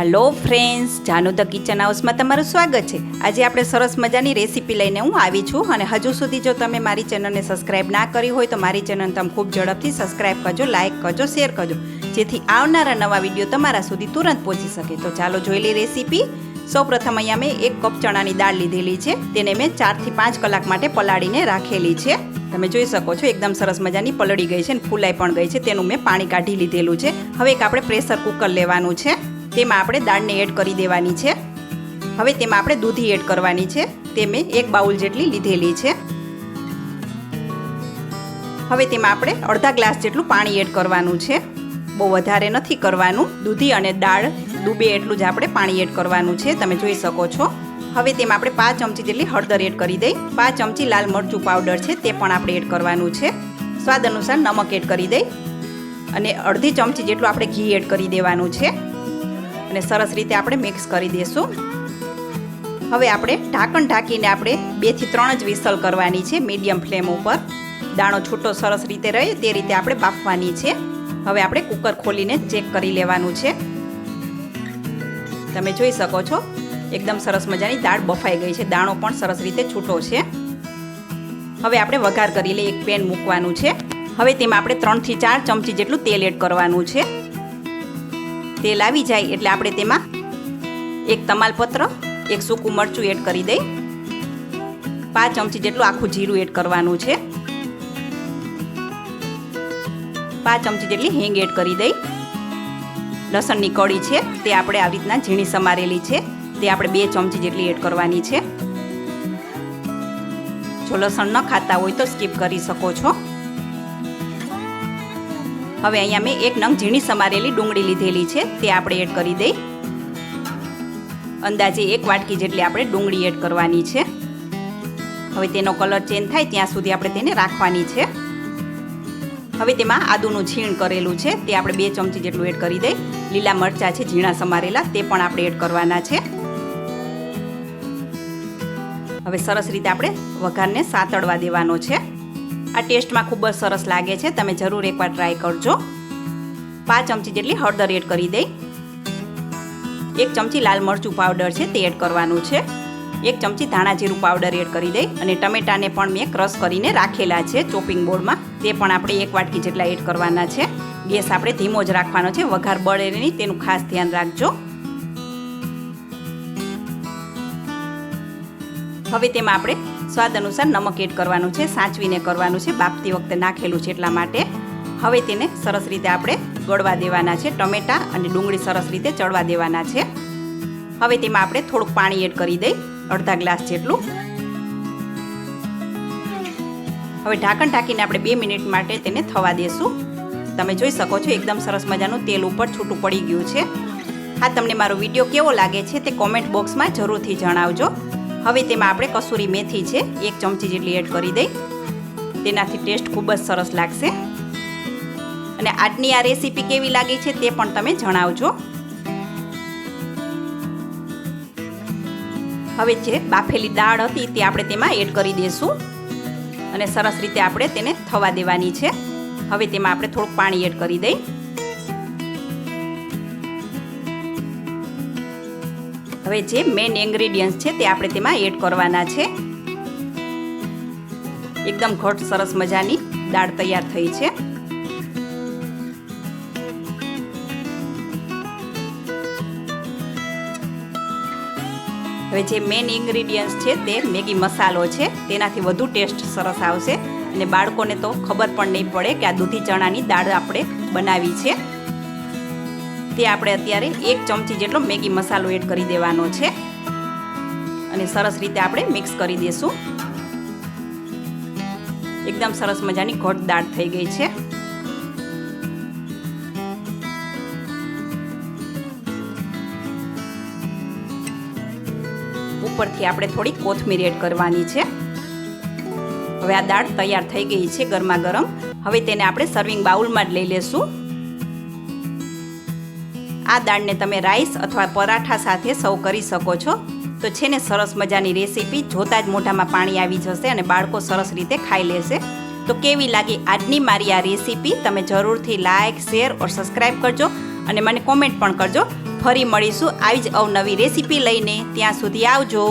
Hello friends Janu the kitchen હાઉસમાં તમારું સ્વાગત છે. આજે આપણે સરસ મજાની રેસીપી લઈને હું આવી છું અને હજુ સુધી જો તમે મારી ચેનલને સબસ્ક્રાઇબ ના કરી હોય તો મારી ચેનલ તમે ખૂબ ઝડપથી સબસ્ક્રાઈબ કરજો લાઇક કરજો શેર કરજો. જેથી આવનારા નવા વીડિયો તમારા સુધી તુરંત પહોંચી શકે. તો ચાલો જોઈ લઈએ રેસીપી સૌપ્રથમ અહીંયા મેં એક કપ ચણાની દાળ લીધેલી છે. તેને મેં ચારથી પાંચ કલાક માટે પલાળીને રાખેલી છે. તમે જોઈ શકો છો, એકદમ સરસ મજાની પલળી ગઈ છે અને ફૂલાઈ પણ ગઈ છે. તેનું મેં પાણી કાઢી લીધેલું છે. હવે એક આપણે પ્રેશર કુકર લેવાનું છે. તેમાં આપણે દાળને એડ કરી દેવાની છે. હવે તેમાં આપણે દૂધી એડ કરવાની છે. તે મેં એક બાઉલ જેટલી લીધેલી છે. હવે તેમાં આપણે અડધા ગ્લાસ જેટલું પાણી એડ કરવાનું છે. બહુ વધારે નથી કરવાનું. દૂધી અને દાળ ડૂબે એટલું જ આપણે પાણી એડ કરવાનું છે. તમે જોઈ શકો છો. હવે તેમાં આપણે પાંચ ચમચી જેટલી હળદર એડ કરી દઈ. પાંચ ચમચી લાલ મરચું પાવડર છે. તે પણ આપણે એડ કરવાનું છે. સ્વાદ અનુસાર નમક એડ કરી દઈ. અને અડધી ચમચી જેટલું આપણે ઘી એડ કરી દેવાનું છે. અને સરસ રીતે આપણે મિક્સ કરી દઈશું હવે આપણે ઢાંકણ ઢાંકીને આપણે બેથી ત્રણ જ વિસલ કરવાની છે મીડિયમ ફ્લેમ ઉપર. દાણો છૂટો સરસ રીતે રહે તે રીતે આપણે બાફવાની છે. હવે આપણે કુકર ખોલીને ચેક કરી લેવાનું છે. તમે જોઈ શકો છો, એકદમ સરસ મજાની દાળ બફાઈ ગઈ છે. દાણો પણ સરસ રીતે છૂટો છે. હવે આપણે વઘાર કરી લઈએ, એક પેન મૂકવાનું છે. હવે તેમાં આપણે ત્રણથી ચાર ચમચી જેટલું તેલ એડ કરવાનું છે. તેલ આવી જાય એટલે આપણે તેમાં એક તમાલપત્ર, એક સૂકું મરચું એડ કરી દઈ. પાંચ ચમચી જેટલું આખું જીરું એડ કરવાનું છે. પાંચ ચમચી જેટલી હિંગ એડ કરી દઈ. લસણની કળી છે, તે આપણે આવી રીતના ઝીણી સમારેલી છે. તે આપણે બે ચમચી જેટલી એડ કરવાની છે. જો લસણ ન ખાતા હોય તો સ્કીપ કરી શકો છો. હવે અહીંયા મેં એક નંગ ઝીણી સમારેલી ડુંગળી લીધેલી છે, તે આપણે એડ કરી દઈ. અંદાજે એક વાટકી જેટલી આપણે ડુંગળી એડ કરવાની છે. હવે તેનો કલર ચેન્જ થાય ત્યાં સુધી આપણે તેને રાખવાની છે. હવે તેમાં આદુનું છીણ કરેલું છે, તે આપણે બે ચમચી જેટલું એડ કરી દઈ. લીલા મરચાં છે, ઝીણા સમારેલા, તે પણ આપણે એડ કરવાના છે. હવે સરસ રીતે આપણે વઘારને સાતળવા દેવાનો છે. આ ટેસ્ટમાં ખૂબ જ સરસ લાગે છે. તમે જરૂર એકવાર ટ્રાય કરજો. પાંચ ચમચી જેટલી હળદર એડ કરી દઈ. એક ચમચી લાલ મરચું પાવડર છે, તે એડ કરવાનું છે. એક ચમચી ધાણા જીરું પાવડર એડ કરી દઈ અને ટમેટાને પણ મેં ક્રશ કરીને રાખેલા છે ચોપિંગ બોર્ડમાં તે પણ આપણે એક વાટકી જેટલા એડ કરવાના છે. ગેસ આપણે ધીમો જ રાખવાનો છે. વઘાર બળે નહીં, તેનું ખાસ ધ્યાન રાખજો. હવે તેમાં આપણે સ્વાદ અનુસાર નમક એડ કરવાનું છે, સાચવીને કરવાનું છે બાફતી વખતે નાખેલું છે એટલા માટે. હવે તેને સરસ રીતે આપણે ગળવા દેવાના છે, ટમેટા અને ડુંગળી સરસ રીતે ચડવા દેવાના છે. હવે તેમાં આપણે થોડુંક પાણી એડ કરી દઈ, અડધા ગ્લાસ જેટલું. હવે ઢાંકણ ઢાંકીને આપણે બે મિનિટ માટે તેને થવા દેશું. તમે જોઈ શકો છો, એકદમ સરસ મજાનું તેલ ઉપર છૂટું પડી ગયું છે. હા, તમને મારો વીડિયો કેવો લાગે છે તે કોમેન્ટ બોક્સમાં જરૂરથી જણાવજો. હવે તેમાં આપણે કસૂરી મેથી છે, એક ચમચી જેટલી એડ કરી દઈ. તેનાથી ટેસ્ટ ખૂબ જ સરસ લાગશે. અને આજની આ રેસીપી કેવી લાગી છે તે પણ તમે જણાવજો. હવે જે બાફેલી દાળ હતી તે આપણે તેમાં એડ કરી દઈશું. અને સરસ રીતે આપણે તેને થવા દેવાની છે. હવે તેમાં આપણે થોડુંક પાણી એડ કરી દઈ. હવે જે મેઇન ઇન્ગ્રેડિયન્ટ્સ છે તે આપણે તેમાં એડ કરવાના છે. એકદમ ઘટ સરસ મજાની દાળ તૈયાર થઈ છે. હવે જે મેઇન ઇન્ગ્રીડિયન્ટ્સ છે તે મેગી મસાલો છે. તેનાથી વધુ ટેસ્ટ સરસ આવશે. અને બાળકોને તો ખબર પણ નહીં પડે કે આ દૂધી ચણાની દાળ આપણે બનાવી છે. તે આપણે અત્યારે એક ચમચી જેટલો મેગી મસાલો એડ કરી દેવાનો છે. અને સરસ રીતે આપણે મિક્સ કરી દઈશું એકદમ સરસ મજાની ઘટ દાળ થઈ ગઈ છે. ઉપરથી આપણે થોડી કોથમીર એડ કરવાની છે. હવે આ દાળ તૈયાર થઈ ગઈ છે ગરમા ગરમ હવે તેને આપણે સર્વિંગ બાઉલમાં જ લઈ લેશું. આ દાળને તમે રાઈસ અથવા પરાઠા સાથે સર્વ કરી શકો છો. તો છે ને સરસ મજાની રેસીપી. જોતાં જ મોઢામાં પાણી આવી જશે અને બાળકો સરસ રીતે ખાઈ લેશે. તો કેવી લાગી આજની મારી આ રેસીપી? તમે જરૂરથી લાઇક શેર ઓર સબસ્ક્રાઈબ કરજો અને મને કોમેન્ટ પણ કરજો. ફરી મળીશું આવી જ અવનવી રેસીપી લઈને. ત્યાં સુધી આવજો.